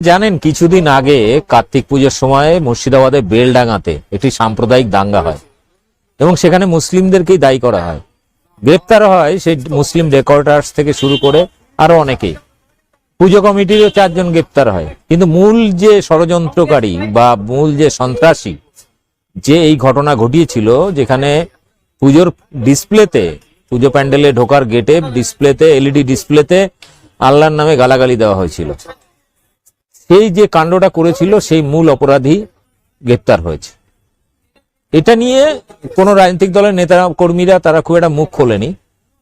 জানেন, কিছুদিন আগে কার্তিক পুজোর সময় মুর্শিদাবাদে বেলডাঙ্গাতে একটি সাম্প্রদায়িক দাঙ্গা হয় এবং সেখানে মুসলিমদেরকেই দায়ী করা হয়। গ্রেপ্তার হয় সেই মুসলিম রেকর্ডার্স থেকে শুরু করে আরও অনেকেই। পুজো কমিটিরও চারজন গ্রেপ্তার হয়। কিন্তু মূল যে ষড়যন্ত্রকারী বা মূল যে সন্ত্রাসী, যে এই ঘটনা ঘটিয়েছিল, যেখানে পুজোর ডিসপ্লেতে, পুজো প্যান্ডেলে ঢোকার গেটে ডিসপ্লেতে, এলইডি ডিসপ্লেতে আল্লাহর নামে গালাগালি দেওয়া হয়েছিল। সেই যে কাণ্ডটা করেছিল, সেই মূল অপরাধী গ্রেপ্তার হয়েছে। এটা নিয়ে কোনো রাজনৈতিক দলের নেতা কর্মীরা তারা খুব একটা মুখ খোলেনি।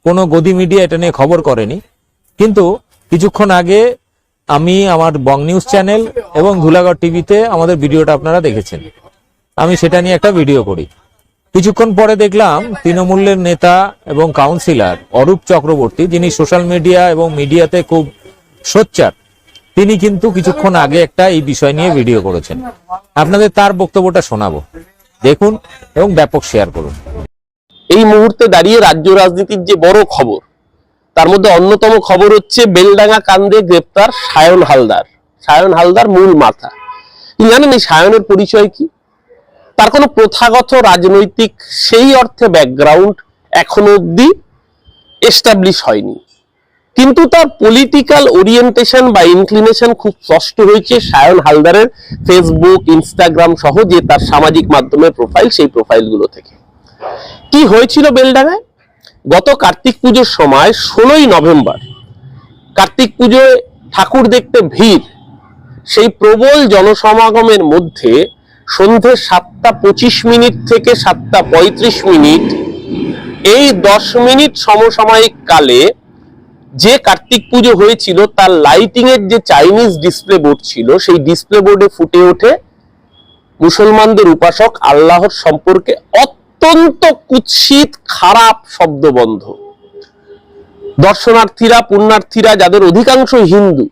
কোনো গদি মিডিয়া এটা নিয়ে খবর করেনি। কিন্তু কিছুক্ষণ আগে আমি আমার বং নিউজ চ্যানেল এবং ধুলাগড় টিভিতে আমাদের ভিডিওটা আপনারা দেখেছেন। আমি সেটা নিয়ে একটা ভিডিও করি। কিছুক্ষণ পরে দেখলাম তৃণমূলের নেতা এবং কাউন্সিলর অরূপ চক্রবর্তী, যিনি সোশ্যাল মিডিয়া এবং মিডিয়াতে খুব সোচ্চার তিনি কিন্তু কিছুক্ষণ আগে একটা এই বিষয় নিয়ে ভিডিও করেছেন। আপনাদের তার বক্তব্যটা শোনাবো। দেখুন এবং ব্যাপক শেয়ার করুন। এই মুহূর্তে দাঁড়িয়ে রাজ্য রাজনীতির যে বড় খবর, তার মধ্যে অন্যতম খবর হচ্ছে বেলডাঙ্গা কান্দে গ্রেপ্তার সায়ন হালদার। সায়ন হালদার মূল মাথা। তিনি জানেন এই সায়নের পরিচয় কি? তার কোনো প্রথাগত রাজনৈতিক সেই অর্থে ব্যাকগ্রাউন্ড এখনও অব্দি এস্টাবলিশ হয়নি। কিন্তু তার পলিটিক্যাল ওরিয়েন্টেশন বা ইনক্লিনেশন খুব স্পষ্ট হয়েছে সায়ন হালদারের ফেসবুক ইনস্টাগ্রাম সহ যে তার সামাজিক মাধ্যমের প্রোফাইল সেই প্রোফাইলগুলো থেকে। কি হয়েছিল বেলডাঙ্গায়? গত কার্তিক পুজোর সময় ষোলোই নভেম্বর, কার্তিক পুজোয় ঠাকুর দেখতে ভিড়। সেই প্রবল জনসমাগমের মধ্যে সন্ধে সাতটা পঁচিশ মিনিট থেকে সাতটা পঁয়ত্রিশ মিনিট, এই দশ মিনিট সমসাময়িক কালে যে কার্তিক পুজো হয়েছিল, তার লাইটিং এর যে চাইনিজ ডিসপ্লে বোর্ড ছিল, সেই ডিসপ্লে বোর্ডে ফুটে ওঠে মুসলমানদের উপাসক আল্লাহর সম্পর্কে অত্যন্ত কুৎসিত, খারাপ শব্দবন্ধ। দর্শনার্থীরা, পুণ্যার্থীরা, যাদের অধিকাংশ হিন্দু,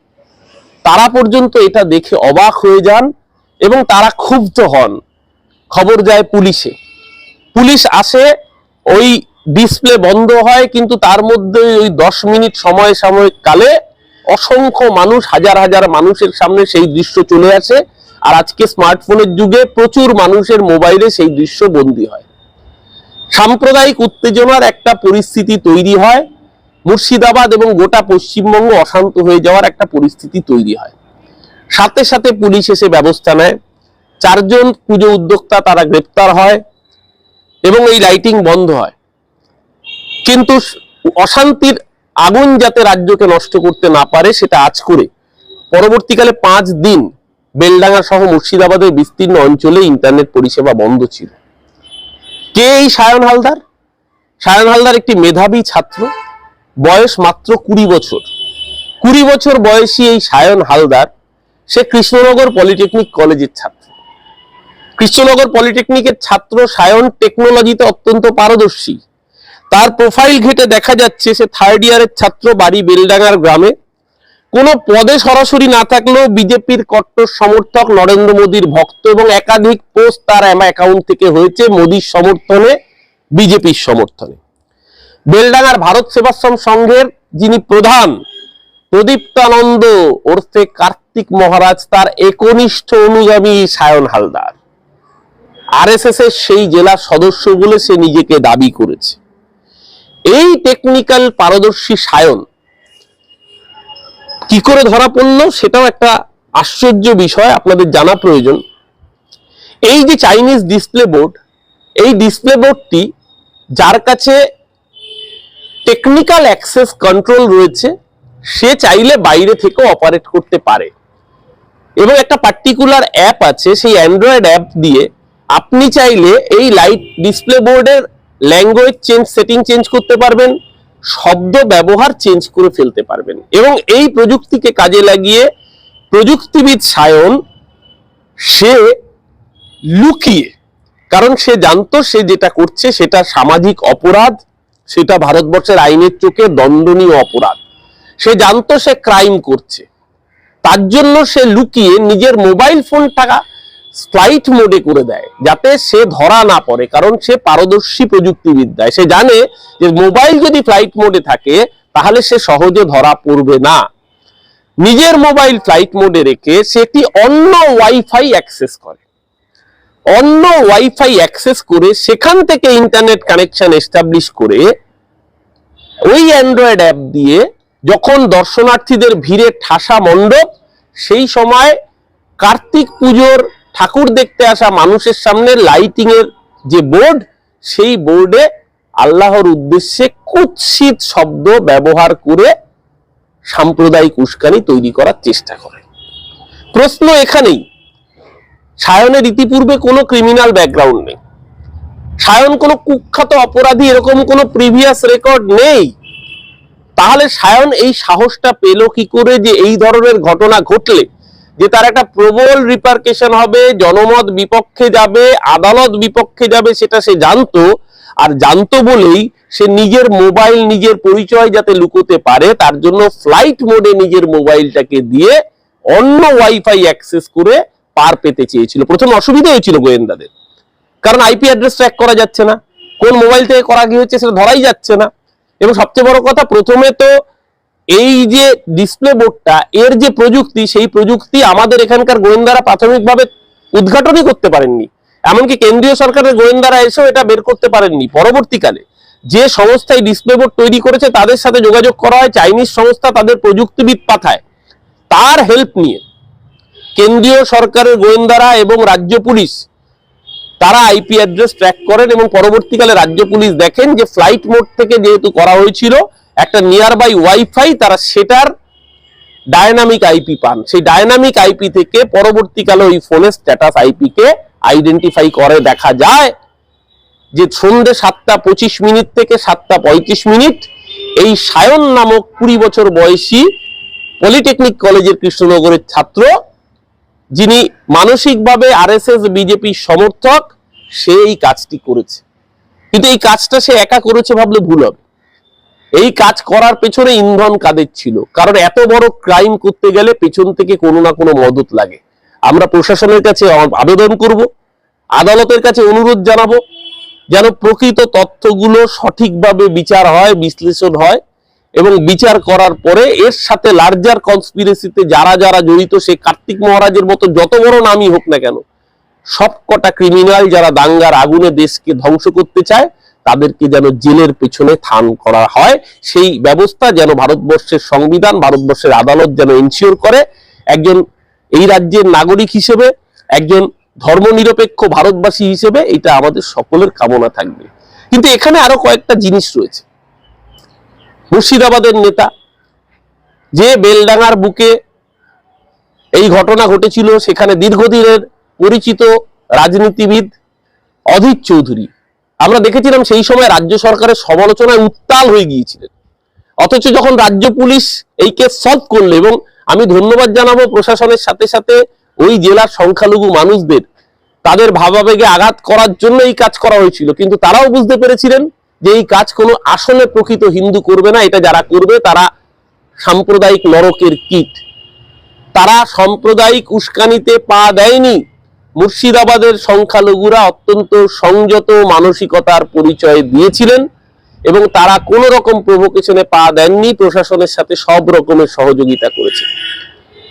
তারা পর্যন্ত এটা দেখে অবাক হয়ে যান এবং তারা ক্ষুব্ধ হন। খবর যায় পুলিশে। পুলিশ আসে, ওই ডিসপ্লে বন্ধ হয়, কিন্তু তার মধ্যে ওই দশ মিনিট সময় সাময়িক কালে অসংখ্য মানুষ, হাজার হাজার মানুষের সামনে সেই দৃশ্য চলে আসে। আর আজকে স্মার্টফোনের যুগে প্রচুর মানুষের মোবাইলে সেই দৃশ্য বন্দী হয়। সাম্প্রদায়িক উত্তেজনার একটা পরিস্থিতি তৈরি হয়। মুর্শিদাবাদ এবং গোটা পশ্চিমবঙ্গ অশান্ত হয়ে যাওয়ার একটা পরিস্থিতি তৈরি হয়। সাথে সাথে পুলিশ এসে ব্যবস্থা নেয়। চারজন পুজো উদ্যোক্তা তারা গ্রেপ্তার হয় এবং এই লাইটিং বন্ধ হয়। কিন্তু অশান্তির আগুন যাতে রাজ্যকে নষ্ট করতে না পারে, সেটা আজ করে। পরবর্তীকালে পাঁচ দিন বেলডাঙ্গা সহ মুর্শিদাবাদের বিস্তীর্ণ অঞ্চলে ইন্টারনেট পরিষেবা বন্ধ ছিল। কে এই সায়ন হালদার? সায়ন হালদার একটি মেধাবী ছাত্র, বয়স মাত্র কুড়ি বছর। কুড়ি বছর বয়সী এই সায়ন হালদার, সে কৃষ্ণনগর পলিটেকনিক কলেজের ছাত্র। কৃষ্ণনগর পলিটেকনিকের ছাত্র সায়ন টেকনোলজিতে অত্যন্ত পারদর্শী। তার প্রোফাইল ঘেটে দেখা যাচ্ছে সে থার্ড ইয়ারের ছাত্র বাড়ি বেলডাঙ্গার গ্রামে। কোনো পদে সরাসরি না থাকলেও বিজেপির কট্টর সমর্থক নরেন্দ্র মোদীর ভক্ত এবং একাধিক পোস্ট তার অ্যাকাউন্ট থেকে হয়েছে মোদীর সমর্থনে, বিজেপির সমর্থনে। বেলডাঙ্গার ভারত সেবাশ্রম সংঘের যিনি প্রধান প্রদীপ্তানন্দ ওরফে কার্তিক মহারাজ, তার একনিষ্ঠ অনুগামী সায়ন হালদার। আরএসএস এর সেই জেলার সদস্য বলে সে নিজেকে দাবি করেছে। এই টেকনিক্যাল পারদর্শী সায়ন কি করে ধরা পড়ল সেটাও একটা আশ্চর্য বিষয়, আপনাদের জানা প্রয়োজন। এই যে চাইনিজ ডিসপ্লে বোর্ড এই ডিসপ্লে বোর্ডটি যার কাছে টেকনিক্যাল অ্যাক্সেস কন্ট্রোল রয়েছে, সে চাইলে বাইরে থেকেও অপারেট করতে পারে। এবং একটা পার্টিকুলার অ্যাপ আছে, সেই অ্যান্ড্রয়েড অ্যাপ দিয়ে আপনি চাইলে এই লাইট ডিসপ্লে বোর্ডের ল্যাঙ্গুয়েজ চেঞ্জ সেটিং চেঞ্জ করতে পারবেন, শব্দ ব্যবহার চেঞ্জ করে ফেলতে পারবেন। এবং এই প্রযুক্তিকে কাজে লাগিয়ে প্রযুক্তিবিদ সায়ন, সে লুকিয়ে, কারণ সে জানতো সে যেটা করছে সেটা সামাজিক অপরাধ, সেটা ভারতবর্ষের আইনের চোখে দণ্ডনীয় অপরাধ। সে জানতো সে ক্রাইম করছে। তার জন্য সে লুকিয়ে নিজের মোবাইল ফোনটা ফ্লাইট মোডে করে দেয়, যাতে সে ধরা না পড়ে, কারণ সে পারদর্শী প্রযুক্তিবিদ্যায়। সে জানে যে মোবাইল যদি ফ্লাইট মোডে থাকে, তাহলে সে সহজে ধরা পড়বে না। নিজের মোবাইল ফ্লাইট মোডে রেখে সেটি অন্য ওয়াইফাই অ্যাক্সেস করে। অন্য ওয়াইফাই অ্যাক্সেস করে সেখান থেকে ইন্টারনেট কানেকশন এস্টাবলিশ করে ওই অ্যান্ড্রয়েড অ্যাপ দিয়ে যখন দর্শনার্থীদের ভিড়ে ঠাসা মণ্ডপ, সেই সময় কার্তিক পুজোর ঠাকুর দেখতে আসা মানুষের সামনে লাইটিং এর যে বোর্ড সেই বোর্ডে আল্লাহর উদ্দেশ্যে কুৎসিত শব্দ ব্যবহার করে সাম্প্রদায়িক উস্কানি তৈরি করার চেষ্টা করে। প্রশ্ন এখানেই, সায়নের ইতিপূর্বে কোনো ক্রিমিনাল ব্যাকগ্রাউন্ড নেই। সায়ন কোনো কুখ্যাত অপরাধী এরকম কোনো প্রিভিয়াস রেকর্ড নেই। তাহলে সায়ন এই সাহসটা পেল কি করে যে এই ধরনের ঘটনা ঘটলে? যে তার একটা প্রবল রিপার্কেশন হবে, জনমত বিপক্ষে যাবে, আদালত বিপক্ষে যাবে, সেটা সে জানতো। আর জানতো বলেই সে নিজের মোবাইল নিজের পরিচয় যাতে লুকোতে পারে, তার জন্য ফ্লাইট মোডে নিজের মোবাইলটাকে দিয়ে অন্য ওয়াইফাই অ্যাক্সেস করে পার পেতে চেয়েছিল। প্রথম অসুবিধা হয়েছিল গোয়েন্দাদের। কারণ আইপি অ্যাড্রেস ট্র্যাক করা যাচ্ছে না। কোন মোবাইল থেকে করা গিয়েছে সেটা ধরাই যাচ্ছে না। এবং সবচেয়ে বড় কথা, প্রথমে তো এই যে ডিসপ্লে বোর্ডটা এর যে প্রযুক্তি, সেই প্রযুক্তি আমাদের এখানকার গোয়েন্দারা প্রাথমিকভাবে উদ্ঘাটনই করতে পারেননি। এমনকি কেন্দ্রীয় সরকারের গোয়েন্দারা এসেও এটা বের করতে পারেননি পরবর্তীকালে। যে সংস্থা এই ডিসপ্লে বোর্ড তৈরি করেছে, তাদের সাথে যোগাযোগ করা হয়, চাইনিজ সংস্থা তাদের প্রযুক্তিবিদ পাঠায়। তার হেল্প নিয়ে কেন্দ্রীয় সরকারের গোয়েন্দারা এবং রাজ্য পুলিশ, তারা আইপি অ্যাড্রেস ট্র্যাক করেন এবং পরবর্তীকালে রাজ্য পুলিশ দেখেন যে ফ্লাইট মোড থেকে যেহেতু করা হয়েছিল একটা নিয়ার বাই ওয়াইফাই তারা সেটার ডায়নামিক আইপি পান। সেই ডায়নামিক আইপি থেকে পরবর্তীকালে ওই ফোনের স্ট্যাটাস আইপি কে আইডেন্টিফাই করে, দেখা যায় যে সন্ধ্যে সাতটা পঁচিশ মিনিট থেকে সাতটা পঁয়ত্রিশ মিনিট এই সায়ন নামক কুড়ি বছর বয়সী পলিটেকনিক কলেজের কৃষ্ণনগরের ছাত্র, যিনি মানসিকভাবে আরএসএস বিজেপি সমর্থক, সে এই কাজটি করেছে। কিন্তু এই কাজটা সে একা করেছে ভাবলে ভুল হবে। এই কাজ করার পেছনে ইন্ধন কাদের ছিল? কারণ এত বড় ক্রাইম করতে গেলে পেছন থেকে কোনো না কোনো মদত লাগে। আমরা প্রশাসনের কাছে আবেদন করব, আদালতের কাছে অনুরোধ জানাব, যেন প্রকৃত তথ্যগুলো সঠিকভাবে বিচার হয়, বিশ্লেষণ হয়, এবং বিচার করার পরে এর সাথে লার্জার কনস্পিরেসিতে যারা যারা জড়িত, সে কার্তিক মহারাজের মতো যত বড় নামই হোক না কেন, সবকটা ক্রিমিনাল যারা দাঙ্গার আগুনে দেশকে ধ্বংস করতে চায় তাদেরকে যেন জেলের পেছনে থান করা হয়। সেই ব্যবস্থা যেন ভারতবর্ষের সংবিধান, ভারতবর্ষের আদালত যেন এনশিওর করে। একজন এই রাজ্যের নাগরিক হিসেবে, একজন ধর্মনিরপেক্ষ ভারতবাসী হিসেবে এটা আমাদের সকলের কামনা থাকবে। কিন্তু এখানে আরও কয়েকটা জিনিস রয়েছে। মুর্শিদাবাদের নেতা, যে বেলডাঙ্গার বুকে এই ঘটনা ঘটেছিল, সেখানে দীর্ঘদিনের পরিচিত রাজনীতিবিদ অধীর চৌধুরী। আমরা দেখেছিলাম সেই সময় রাজ্য সরকারের সমালোচনায় উত্তাল হয়ে গিয়েছিলেন। অথচ যখন রাজ্য পুলিশ এই কেস সলভ করল এবং আমি ধন্যবাদ জানাব প্রশাসনের সাথে সাথে ওই জেলার সংখ্যালঘু মানুষদের, তাদের ভাবাবেগে আঘাত করার জন্য এই কাজ করা হয়েছিল। কিন্তু তারাও বুঝতে পেরেছিলেন যে এই কাজ কোনো আসলে প্রকৃত হিন্দু করবে না, এটা যারা করবে তারা সাম্প্রদায়িক নরকের কীট। তারা সাম্প্রদায়িক উস্কানিতে পা দেয়নি। মুর্শিদাবাদের সংখ্যালঘুরা অত্যন্ত সংযত মানসিকতার পরিচয় দিয়েছিলেন এবং তারা কোনো রকম প্রভোকেশনে পা দেননি, প্রশাসনের সাথে সব রকমের সহযোগিতা করেছে।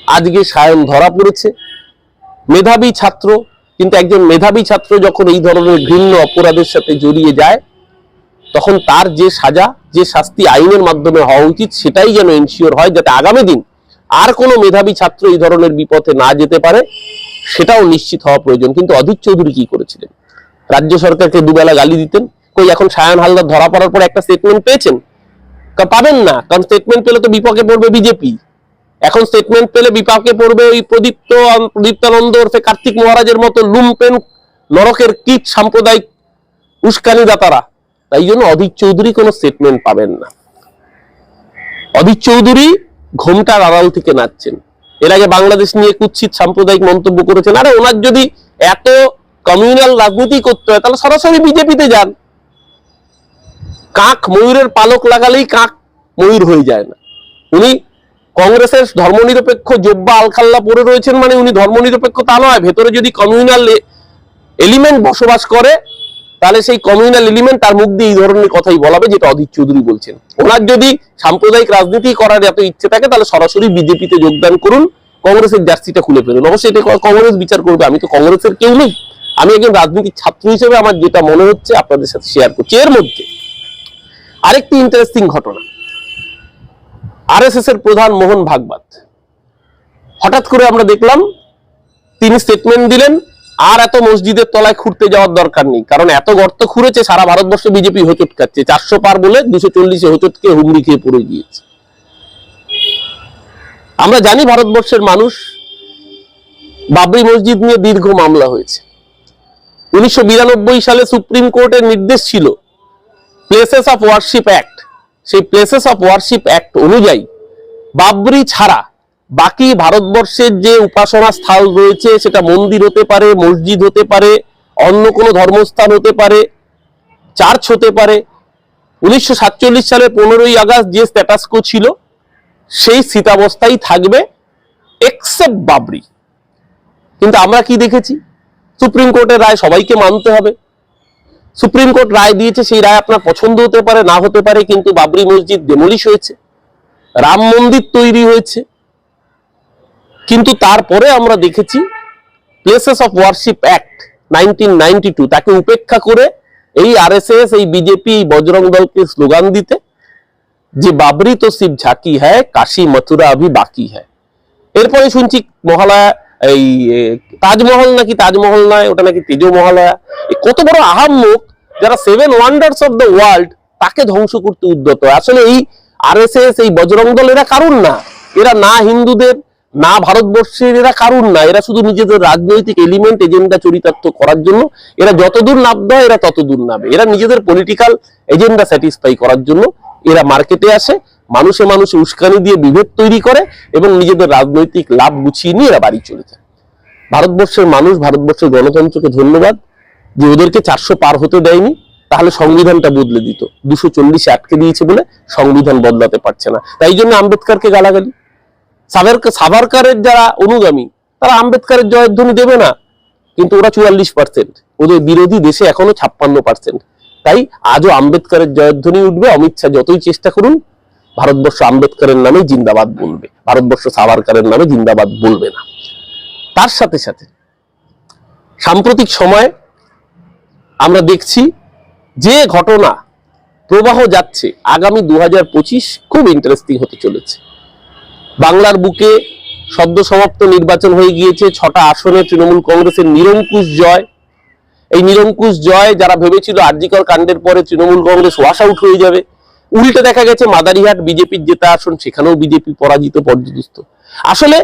আজকে সায়ন ধরা পড়েছে। মেধাবী ছাত্র, কিন্তু একজন মেধাবী ছাত্র যখন এই ধরনের ঘৃণ্য অপরাধের সাথে জড়িয়ে যায়, তখন তার যে সাজা, যে শাস্তি আইনের মাধ্যমে হওয়া উচিত, সেটাই যেন এনশিওর হয়, যাতে আগামী দিন আর কোনো মেধাবী ছাত্র এই ধরনের বিপথে না যেতে পারে। সেটাও নিশ্চিত হওয়া প্রয়োজন। কিন্তু অধীর চৌধুরী কি করেছিলেন? রাজ্য সরকারকে দুবেলা গালি দিতেন, কই এখন সায়ন হালদার ধরা পড়ার পর একটা স্টেটমেন্ট পেয়েছেন? পাবেন না, কারণ স্টেটমেন্ট পেলে তো বিপক্ষে পড়বে বিজেপি। এখন স্টেটমেন্ট পেলে বিপাকে পড়বে ওই প্রদীপ্ত প্রদীপ্তানন্দ ওরফে কার্তিক মহারাজের মতো লুমপেন নরকের কীট সাম্প্রদায়িক উস্কানি দাতারা তাই জন্য অধীর চৌধুরী কোনো স্টেটমেন্ট পাবেন না। অধীর চৌধুরী ঘোমটার আড়াল থেকে নাচছেন। এর আগে বাংলাদেশ নিয়ে কুৎসিত সাম্প্রদায়িক মন্তব্য করেছেন। আরে ওনার যদি এত কমিউনাল রাজনীতি করতে হয়, তাহলে সরাসরি বিজেপিতে যান। কাক ময়ূরের পালক লাগালেই কাক ময়ূর হয়ে যায় না। উনি কংগ্রেসের ধর্মনিরপেক্ষ জব্বা আলখাল্লা পড়ে রয়েছেন মানে উনি ধর্মনিরপেক্ষ তা নয়, ভেতরে যদি কমিউনাল এলিমেন্ট বসবাস করে তাহলে সেই কমিউনাল এলিমেন্ট তার মুখ দিয়ে এই ধরনের কথাই বলাবে যেটা অধীর চৌধুরী বলছেন। ওনার যদি সাম্প্রদায়িক রাজনীতি করার এত ইচ্ছে থাকে, তাহলে সরাসরি বিজেপিতে যোগদান করুন, কংগ্রেসের জার্সিটা খুলে ফেলুন। অবশ্যই এটা কংগ্রেস বিচার করবে, আমি তো কংগ্রেসের কেউ নেই। আমি একজন রাজনীতির ছাত্র হিসেবে আমার যেটা মনে হচ্ছে আপনাদের সাথে শেয়ার করছি। এর মধ্যে আরেকটি ইন্টারেস্টিং ঘটনা। আরএসএস এর প্রধান মোহন ভাগবত। হঠাৎ করে আমরা দেখলাম, তিনি স্টেটমেন্ট দিলেন আর এত মসজিদের তলায় খুঁড়তে যাওয়ার দরকার নেই। কারণ এত গর্ত খুঁড়েছে, সারা ভারতবর্ষে বিজেপি হোচট খাচ্ছে। চারশো পার বলে দুশো চল্লিশে হোচটকে হুমড়ি খেয়ে পড়ে গিয়েছে। আমরা জানি ভারতবর্ষের মানুষ বাবরি মসজিদ নিয়ে দীর্ঘ মামলা হয়েছে। উনিশশো বিরানব্বই সালে সুপ্রিম কোর্টের নির্দেশ ছিল প্লেসেস অফ ওয়ারশিপ অ্যাক্ট সেই প্লেসেস অফ ওয়ারশিপ অ্যাক্ট অনুযায়ী বাবরি ছাড়া বাকি ভারতবর্ষের যে উপাসনা স্থল রয়েছে, সেটা মন্দির হতে পারে, মসজিদ হতে পারে, অন্য কোনো ধর্মস্থান হতে পারে, চার্চ হতে পারে। উনিশশো সাতচল্লিশ সালে পনেরোই আগস্ট যে স্ট্যাটাস কো ছিল, সেই স্থিতাবস্থাই থাকবে এক্সেপ্ট বাবরি। কিন্তু আমরা কি দেখেছি? সুপ্রিম কোর্টের রায় সবাইকে মানতে হবে। সুপ্রিম কোর্ট রায় দিয়েছে, সেই রায় আপনার পছন্দ হতে পারে, না হতে পারে, কিন্তু বাবরি মসজিদ ডেমলিশ হয়েছে। রাম মন্দির তৈরি হয়েছে। কিন্তু তারপরে আমরা দেখেছি places of worship act nineteen তাকে উপেক্ষা করে এই আরএসএস এই বিজেপি বজরং দলকে স্লোগান দিতে যে বাবরি তো শিব ঝাঁকি হ্যায়, কাশী মথুরা আভি বাকি হ্যায়। এরপরে শুনছি মহালয়া, এই তাজমহল নাকি তাজমহল নয়, ওটা নাকি তেজ মহালয়া। কত বড় আহাম্মক, যারা seven wonders of the world তাকে ধ্বংস করতে উদ্যত। আসলে এই আরএসএস এই বজরং দল এরা কারণ না? এরা না হিন্দুদের না ভারতবর্ষের এরা কারণ না, এরা শুধু নিজেদের রাজনৈতিক এলিমেন্ট এজেন্ডা চরিতার্থ করার জন্য। এরা যতদূর নামতে হয় এরা ততদূর নামে। এরা নিজেদের পলিটিক্যাল এজেন্ডা স্যাটিসফাই করার জন্য এরা মার্কেটে আসে, মানুষে মানুষে উস্কানি দিয়ে বিভেদ তৈরি করে এবং নিজেদের রাজনৈতিক লাভ গুছিয়ে নিয়ে এরা বাড়ি চলে যায়। ভারতবর্ষের মানুষ, ভারতবর্ষের গণতন্ত্রকে ধন্যবাদ যে ওদেরকে চারশো পার হতে দেয়নি। তাহলে সংবিধানটা বদলে দিত। দুশো চল্লিশে আটকে দিয়েছে বলে সংবিধান বদলাতে পারছে না। তাই জন্য আম্বেদকারকে গালাগালি। সাভারকারের যারা অনুগামী, তারা আম্বেদকারের জয়ধ্বনি দেবে না। কিন্তু ওরা চুয়াল্লিশ পার্সেন্ট ওদের বিরোধী দেশে এখনও ছাপ্পান্ন পার্সেন্ট তাই আজও আম্বেদকারের জয়ধ্বনি উঠবে। অমিত শাহ যতই চেষ্টা করুন, ভারতবর্ষ আম্বেদকারের নামে জিন্দাবাদ বলবে। ভারতবর্ষ সাভারকারের নামে জিন্দাবাদ বলবে না। তার সাথে সাথে, সাম্প্রতিক সময় আমরা দেখছি যে ঘটনা, প্রবাহ যাচ্ছে। আগামী দু হাজার পঁচিশ খুব ইন্টারেস্টিং হতে চলেছে। বাংলার বুকে সদ্য সমাপ্ত নির্বাচন হয়ে গিয়েছে, ছটা আসনে তৃণমূল কংগ্রেসের নিরঙ্কুশ জয়। এই নিরঙ্কুশ জয় যারা ভেবেছিল আরজিকর কাণ্ডের পরে তৃণমূল কংগ্রেস ওয়াশ আউট হয়ে যাবে, উল্টে দেখা গেছে মাদারিহাট বিজেপির জেতা আসন, সেখানেও বিজেপি পরাজিত, পর্যদস্ত। আসলে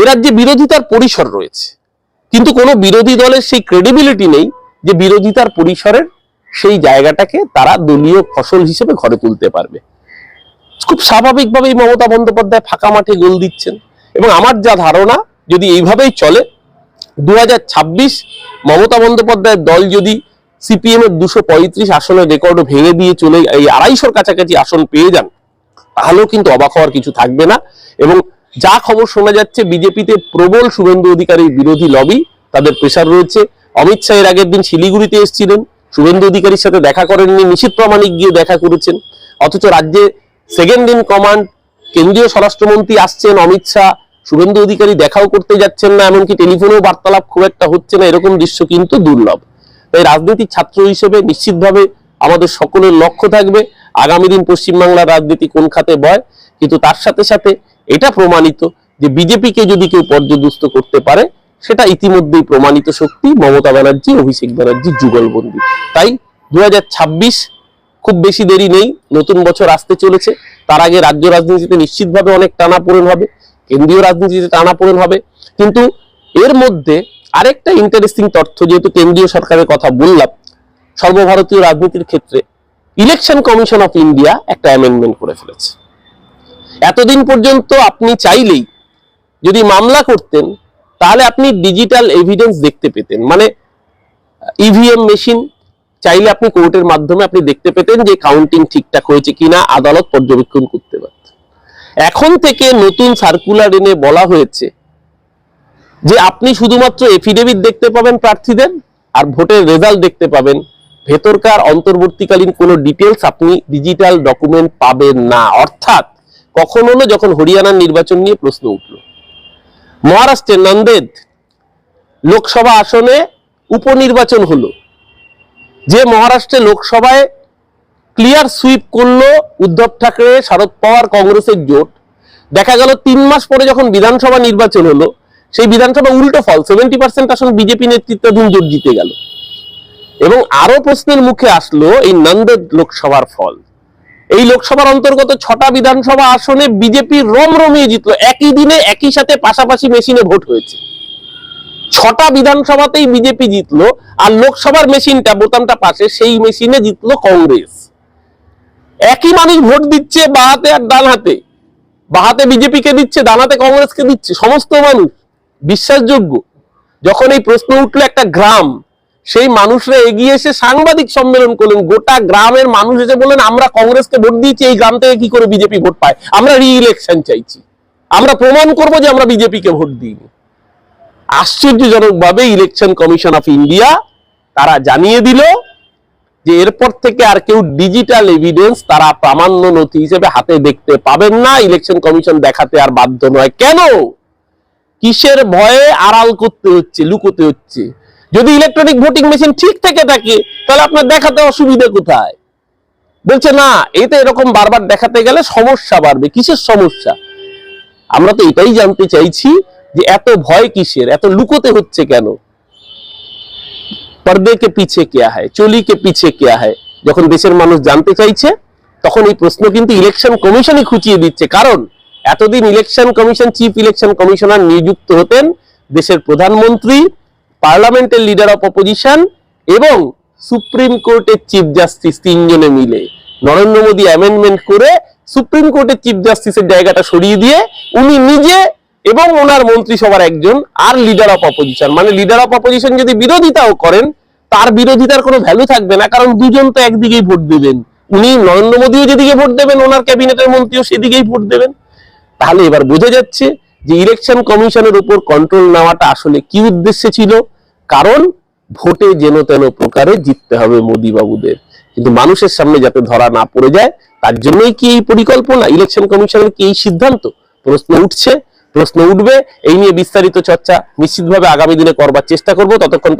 এ রাজ্যে বিরোধিতার পরিসর রয়েছে, কিন্তু কোনো বিরোধী দলের সেই ক্রেডিবিলিটি নেই যে বিরোধিতার পরিসরের সেই জায়গাটাকে তারা দলীয় ফসল হিসেবে ঘরে তুলতে পারবে। খুব স্বাভাবিকভাবেই মমতা বন্দ্যোপাধ্যায় ফাঁকা মাঠে গোল দিচ্ছেন। এবং আমার যা ধারণা, যদি এইভাবেই চলে দু হাজার ছাব্বিশ মমতা বন্দ্যোপাধ্যায়ের দল যদি সিপিএম এর দুশো পঁয়ত্রিশ আসনের রেকর্ড ভেঙে দিয়ে চলে, এই আড়াইশোর কাছাকাছি আসন পেয়ে যান, তাহলেও কিন্তু অবাক হওয়ার কিছু থাকবে না। এবং যা খবর শোনা যাচ্ছে, বিজেপিতে প্রবল শুভেন্দু অধিকারীর বিরোধী লবি, তাদের প্রেশার রয়েছে। অমিত শাহ এর আগের দিন শিলিগুড়িতে এসেছিলেন। শুভেন্দু অধিকারীর সাথে দেখা করেননি, নিশীত প্রামাণিক গিয়ে দেখা করেছেন। অথচ রাজ্যে সেকেন্ড ইন কমান্ড কেন্দ্রীয় স্বরাষ্ট্রমন্ত্রী আসছেন, অমিত শাহ, শুভেন্দু অধিকারী দেখাও করতে যাচ্ছেন না, এমনকি টেলিফোনেও বার্তালাপ খুব একটা হচ্ছে না, এরকম দৃশ্য কিন্তু দুর্লভ। তাই রাজনৈতিক ছাত্র হিসেবে নিশ্চিতভাবে আমাদের সকলের লক্ষ্য থাকবে, আগামী দিন পশ্চিমবাংলার রাজনীতি কোন খাতে বয়, কিন্তু তার সাথে সাথে এটা প্রমাণিত যে বিজেপিকে যদি কেউ পর্যদুস্ত করতে পারে, সেটা ইতিমধ্যেই প্রমাণিত শক্তি মমতা ব্যানার্জি, অভিষেক ব্যানার্জি যুগলবন্দী তাই দু হাজার ছাব্বিশ খুব বেশি দেরি নেই, নতুন বছর আসতে চলেছে। তার আগে রাজ্য রাজনীতিতে নিশ্চিতভাবে অনেক টানাপোড়েন হবে, কেন্দ্রীয় রাজনীতিতে টানাপোড়েন হবে। কিন্তু এর মধ্যে আরেকটা ইন্টারেস্টিং তথ্য, যেহেতু কেন্দ্রীয় সরকারের কথা বললাম, সর্বভারতীয় রাজনীতির ক্ষেত্রে ইলেকশন কমিশন অফ ইন্ডিয়া একটা অ্যামেন্ডমেন্ট করে ফেলেছে। এতদিন পর্যন্ত আপনি চাইলেই যদি মামলা করতেন, তাহলে আপনি ডিজিটাল এভিডেন্স দেখতে পেতেন। মানে ইভিএম মেশিন চাইলে আপনি কোর্টের মাধ্যমে আপনি দেখতে পেতেন যে কাউন্টিং ঠিকঠাক হয়েছে কিনা আদালত পর্যবেক্ষণ করতে পারত। এখন থেকে নতুন সার্কুলার এনে বলা হয়েছে যে আপনি শুধুমাত্র এফিডেভিট দেখতে পাবেন প্রার্থীদের আর ভোটের রেজাল্ট দেখতে পাবেন। ভেতরকার অন্তর্বর্তীকালীন কোনো ডিটেলস আপনি ডিজিটাল ডকুমেন্ট পাবেন না। অর্থাৎ কখন হলো যখন হরিয়ানার নির্বাচন নিয়ে প্রশ্ন উঠল। মহারাষ্ট্রের নন্দেদ লোকসভা আসনে উপনির্বাচন হলো। যে মহারাষ্ট্রে লোকসভায় ক্লিয়ার সুইপ করল উদ্ধব ঠাকরে, শরদ পাওয়ার, কংগ্রেসের জোট, দেখা গেল তিন মাস পরে যখন বিধানসভা নির্বাচন হলো, সেই বিধানসভা উল্টো ফল সেভেন্টি পার্সেন্ট আসন বিজেপি নেতৃত্বাধীন জোট জিতে গেল। এবং আরও প্রশ্নের মুখে আসলো এই নন্দেদ লোকসভার ফল। এই লোকসভার অন্তর্গত ছটা বিধানসভা আসনে বিজেপি রম রমিয়ে জিতলো। একই দিনে একই সাথে পাশাপাশি মেশিনে ভোট হয়েছে। ছটা বিধানসভাতেই বিজেপি জিতলো, আর লোকসভার মেশিনটা, বোতামটা পাশে, সেই মেশিনে জিতলো কংগ্রেস। একই মানুষ ভোট দিচ্ছে বাঁ হাতে আর ডান হাতে বাঁ হাতে বিজেপিকে দিচ্ছে ডান হাতে কংগ্রেসকে দিচ্ছে, সমস্ত মানুষ। বিশ্বাসযোগ্য। যখন এই প্রশ্ন উঠল একটা গ্রাম, সেই মানুষরা এগিয়ে এসে সাংবাদিক সম্মেলন করলেন, গোটা গ্রামের মানুষ এসে বললেন, আমরা কংগ্রেসকে ভোট দিয়েছি, এই গ্রাম থেকে কি করে বিজেপি ভোট পায়? আমরা রি ইলেকশন চাইছি। আমরা প্রমাণ করব যে আমরা বিজেপিকে ভোট দিইনি। আশ্চর্যজনকভাবে ইলেকশন কমিশন অফ ইন্ডিয়া তারা জানিয়ে দিল যে এরপর থেকে আর কেউ ডিজিটাল এভিডেন্স তারা প্রামাণ্য নথি হিসেবে হাতে দেখতে পাবেন না। ইলেকশন কমিশন দেখাতে আর বাধ্য নয়। কেন? কিসের ভয়ে আড়াল করতে হচ্ছে, লুকোতে হচ্ছে? যদি ইলেকট্রনিক ভোটিং মেশিন ঠিক থেকে থাকে, তাহলে আপনার দেখাতে অসুবিধা কোথায়? বলছে, না এতে এরকম বারবার দেখাতে গেলে সমস্যা বাড়বে। কিসের সমস্যা? আমরা তো এটাই জানতে চাইছি যে এত ভয় কিসের? এত লুকোতে হচ্ছে কেন? পর্দে কে পিছে কেয়া হয় চলি কে পিছে কেয়া হয় যখন দেশের মানুষ জানতে চাইছে, তখন এই প্রশ্ন কিন্তু ইলেকশন কমিশনই খুঁচিয়ে দিচ্ছে। কারণ, এতদিন election commission chief election commissioner নিযুক্ত হতেন দেশের প্রধানমন্ত্রী পার্লামেন্টের লিডার অফ অপোজিশন এবং সুপ্রিম কোর্টের চিফ জাস্টিস তিনজনে মিলে। নরেন্দ্র মোদী অ্যামেন্ডমেন্ট করে সুপ্রিম কোর্টের চিফ জাস্টিসের জায়গাটা সরিয়ে দিয়ে, উনি নিজে এবং ওনার মন্ত্রিসভার একজন আর লিডার অফ অপোজিশন মানে লিডার অফ অপোজিশন যদি বিরোধিতাও করেন, তার বিরোধিতার কোনো ভ্যালু থাকবে না, কারণ দুজন তো একদিকেই ভোট দেবেন। উনি নরেন্দ্র মোদীও যেদিকে ভোট দেবেন, ওনার ক্যাবিনেটের মন্ত্রীও সেদিকেই ভোট দেবেন। তাহলে এবার বোঝা যাচ্ছে যে ইলেকশন কমিশনের উপর কন্ট্রোল নেওয়াটা আসলে কি উদ্দেশ্যে ছিল। কারণ ভোটে যেন তেন প্রকারে জিততে হবে মোদী বাবুদের কিন্তু মানুষের সামনে যাতে ধরা না পড়ে যায়, তার জন্যই কি এই পরিকল্পনা? ইলেকশন কমিশনের কি এই সিদ্ধান্ত? প্রশ্ন উঠছে। প্রশ্ন উঠবে এই নিয়ে বিস্তারিত চর্চা নিশ্চিতভাবে আগামী দিনে করবার চেষ্টা করব। ততক্ষণ